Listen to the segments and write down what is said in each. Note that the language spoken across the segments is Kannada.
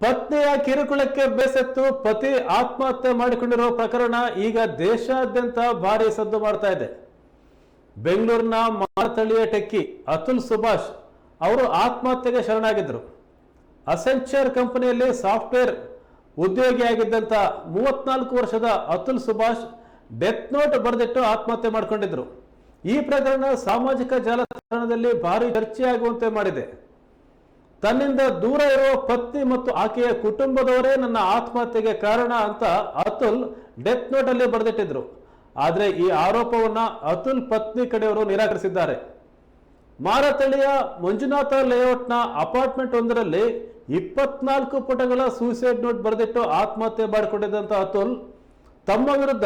ಪತ್ನಿಯ ಕಿರುಕುಳಕ್ಕೆ ಬೇಸತ್ತು ಪತಿ ಆತ್ಮಹತ್ಯೆ ಮಾಡಿಕೊಂಡಿರುವ ಪ್ರಕರಣ ಈಗ ದೇಶಾದ್ಯಂತ ಭಾರಿ ಸದ್ದು ಮಾಡ್ತಾ ಇದೆ. ಬೆಂಗಳೂರಿನ ಮಾರತಳಿಯ ಟೆಕ್ಕಿ ಅತುಲ್ ಸುಭಾಷ್ ಅವರು ಆತ್ಮಹತ್ಯೆಗೆ ಶರಣಾಗಿದ್ದರು. ಅಸೆಂಚರ್ ಕಂಪನಿಯಲ್ಲಿ ಸಾಫ್ಟ್ವೇರ್ ಉದ್ಯೋಗಿಯಾಗಿದ್ದಂಥ ಮೂವತ್ನಾಲ್ಕು ವರ್ಷದ ಅತುಲ್ ಸುಭಾಷ್ ಡೆತ್ ನೋಟ್ ಬರೆದಿಟ್ಟು ಆತ್ಮಹತ್ಯೆ ಮಾಡಿಕೊಂಡಿದ್ರು ಈ ಪ್ರಕರಣ ಸಾಮಾಜಿಕ ಜಾಲತಾಣದಲ್ಲಿ ಭಾರಿ ಚರ್ಚೆಯಾಗುವಂತೆ ಮಾಡಿದೆ. ತನ್ನಿಂದ ದೂರ ಇರುವ ಪತ್ನಿ ಮತ್ತು ಆಕೆಯ ಕುಟುಂಬದವರೇ ನನ್ನ ಆತ್ಮಹತ್ಯೆಗೆ ಕಾರಣ ಅಂತ ಅತುಲ್ ಡೆತ್ ನೋಟ್ ಅಲ್ಲಿ ಬರೆದಿಟ್ಟಿದ್ರು. ಆದರೆ ಈ ಆರೋಪವನ್ನ ಅತುಲ್ ಪತ್ನಿ ಕಡೆಯವರು ನಿರಾಕರಿಸಿದ್ದಾರೆ. ಮಾರತಳಿಯ ಮಂಜುನಾಥ ಲೇಔಟ್ನ ಅಪಾರ್ಟ್ಮೆಂಟ್ ಒಂದರಲ್ಲಿ ಇಪ್ಪತ್ನಾಲ್ಕು ಪುಟಗಳ ಸೂಸೈಡ್ ನೋಟ್ ಬರೆದಿಟ್ಟು ಆತ್ಮಹತ್ಯೆ ಮಾಡಿಕೊಂಡಿದ್ದಂಥ ಅತುಲ್, ತಮ್ಮ ವಿರುದ್ಧ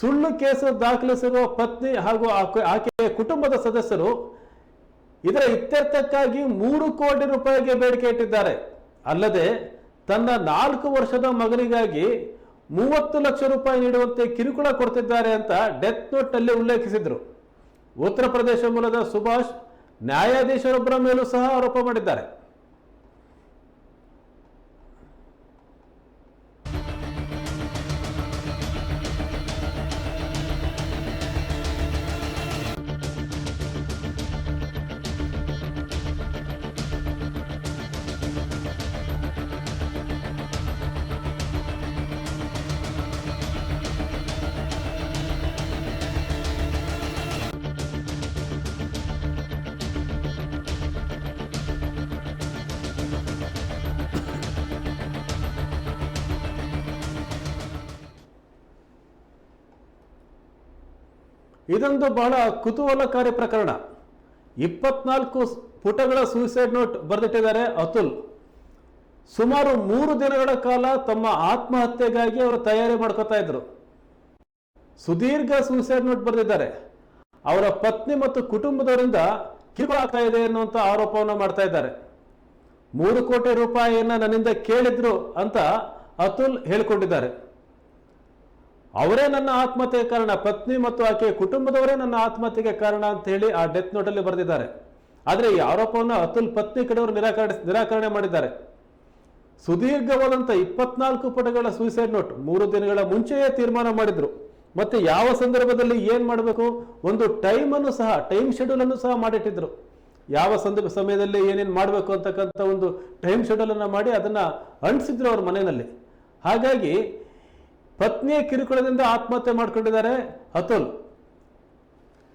ಸುಳ್ಳು ಕೇಸು ದಾಖಲಿಸಿರುವ ಪತ್ನಿ ಹಾಗೂ ಆಕೆ- ಆಕೆಯ ಕುಟುಂಬದ ಸದಸ್ಯರು ಇದರ ಇತ್ಯರ್ಥಕ್ಕಾಗಿ ಮೂರು ಕೋಟಿ ರೂಪಾಯಿಗೆ ಬೇಡಿಕೆ ಇಟ್ಟಿದ್ದಾರೆ. ಅಲ್ಲದೆ ತನ್ನ ನಾಲ್ಕು ವರ್ಷದ ಮಗನಿಗಾಗಿ ಮೂವತ್ತು ಲಕ್ಷ ರೂಪಾಯಿ ನೀಡುವಂತೆ ಕಿರುಕುಳ ಕೊಡ್ತಿದ್ದಾರೆ ಅಂತ ಡೆತ್ ನೋಟ್ನಲ್ಲಿ ಉಲ್ಲೇಖಿಸಿದ್ರು. ಉತ್ತರ ಪ್ರದೇಶ ಮೂಲದ ಸುಭಾಷ್ ನ್ಯಾಯಾಧೀಶರೊಬ್ಬರ ಮೇಲೂ ಸಹ ಆರೋಪ ಮಾಡಿದ್ದಾರೆ. ಇದೊಂದು ಬಹಳ ಕುತೂಹಲಕಾರಿ ಪ್ರಕರಣ. ಇಪ್ಪತ್ನಾಲ್ಕು ಪುಟಗಳ ಸೂಸೈಡ್ ನೋಟ್ ಬರೆದಿಟ್ಟಿದ್ದಾರೆ ಅತುಲ್. ಸುಮಾರು ಮೂರು ದಿನಗಳ ಕಾಲ ತಮ್ಮ ಆತ್ಮಹತ್ಯೆಗಾಗಿ ಅವರು ತಯಾರಿ ಮಾಡ್ಕೋತಾ ಇದ್ರು. ಸುದೀರ್ಘ ಸೂಸೈಡ್ ನೋಟ್ ಬರೆದಿದ್ದಾರೆ. ಅವರ ಪತ್ನಿ ಮತ್ತು ಕುಟುಂಬದವರಿಂದ ಕಿರುಕುಳ ಆಗ್ತಾ ಇದೆ ಎನ್ನುವಂತ ಆರೋಪವನ್ನು ಮಾಡ್ತಾ ಇದ್ದಾರೆ. ಮೂರು ಕೋಟಿ ರೂಪಾಯಿಯನ್ನ ನನ್ನಿಂದ ಕೇಳಿದ್ರು ಅಂತ ಅತುಲ್ ಹೇಳಿಕೊಂಡಿದ್ದಾರೆ. ಅವರೇ ನನ್ನ ಆತ್ಮಹತ್ಯೆಗೆ ಕಾರಣ. ಪತ್ನಿ ಮತ್ತು ಆಕೆಯ ಕುಟುಂಬದವರೇ ನನ್ನ ಆತ್ಮಹತ್ಯೆಗೆ ಕಾರಣ ಅಂತ ಹೇಳಿ ಆ ಡೆತ್ ನೋಟಲ್ಲಿ ಬರೆದಿದ್ದಾರೆ. ಆದರೆ ಈ ಆರೋಪವನ್ನು ಅತುಲ್ ಪತ್ನಿ ಕಡೆಯವರು ನಿರಾಕರಣೆ ನಿರಾಕರಣೆ ಮಾಡಿದ್ದಾರೆ. ಸುದೀರ್ಘವಾದಂಥ ಇಪ್ಪತ್ನಾಲ್ಕು ಪುಟಗಳ ಸೂಸೈಡ್ ನೋಟ್ ಮೂರು ದಿನಗಳ ಮುಂಚೆಯೇ ತೀರ್ಮಾನ ಮಾಡಿದ್ರು. ಮತ್ತೆ ಯಾವ ಸಂದರ್ಭದಲ್ಲಿ ಏನು ಮಾಡಬೇಕು? ಒಂದು ಟೈಮನ್ನು ಸಹ ಟೈಮ್ ಶೆಡ್ಯೂಲ್ ಅನ್ನು ಸಹ ಮಾಡಿಟ್ಟಿದ್ರು. ಯಾವ ಸಂದರ್ಭ, ಸಮಯದಲ್ಲಿ ಏನೇನು ಮಾಡಬೇಕು ಅಂತಕ್ಕಂಥ ಒಂದು ಟೈಮ್ ಶೆಡ್ಯೂಲ್ ಅನ್ನು ಮಾಡಿ ಅದನ್ನ ಅಂಟಿಸಿದ್ರು ಅವ್ರ ಮನೆಯಲ್ಲಿ. ಹಾಗಾಗಿ ಪತ್ನಿಯ ಕಿರುಕುಳದಿಂದ ಆತ್ಮಹತ್ಯೆ ಮಾಡಿಕೊಂಡಿದ್ದಾರೆ ಅತುಲ್.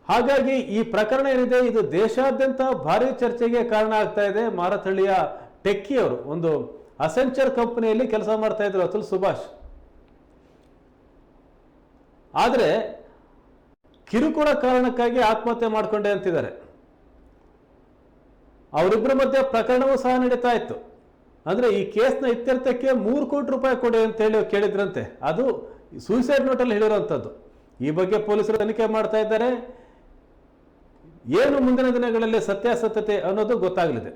ಹಾಗಾಗಿ ಈ ಪ್ರಕರಣ ಏನಿದೆ, ಇದು ದೇಶಾದ್ಯಂತ ಭಾರಿ ಚರ್ಚೆಗೆ ಕಾರಣ ಆಗ್ತಾ ಇದೆ. ಮಾರತಳ್ಳಿಯ ಟೆಕ್ಕಿ ಅವರು ಒಂದು ಅಸೆಂಚರ್ ಕಂಪನಿಯಲ್ಲಿ ಕೆಲಸ ಮಾಡ್ತಾ ಇದ್ರು ಅತುಲ್ ಸುಭಾಷ್. ಆದರೆ ಕಿರುಕುಳ ಕಾರಣಕ್ಕಾಗಿ ಆತ್ಮಹತ್ಯೆ ಮಾಡಿಕೊಂಡೆ ಅಂತಿದ್ದಾರೆ. ಅವರಿಬ್ಬರ ಮಧ್ಯೆ ಪ್ರಕರಣವೂ ಸಹ ನಡೀತಾ ಇತ್ತು. ಅಂದ್ರೆ ಈ ಕೇಸ್ನ ಇತ್ಯರ್ಥಕ್ಕೆ ಮೂರು ಕೋಟಿ ರೂಪಾಯಿ ಕೊಡಿ ಅಂತ ಹೇಳಿ ಕೇಳಿದ್ರಂತೆ. ಅದು ಸೂಸೈಡ್ ನೋಟಲ್ಲಿ ಹೇಳಿರುವಂಥದ್ದು ಈ ಬಗ್ಗೆ ಪೊಲೀಸರು ತನಿಖೆ ಮಾಡ್ತಾ ಇದ್ದಾರೆ. ಏನು ಮುಂದಿನ ದಿನಗಳಲ್ಲಿ ಸತ್ಯಾಸತ್ಯತೆ ಅನ್ನೋದು ಗೊತ್ತಾಗಲಿದೆ.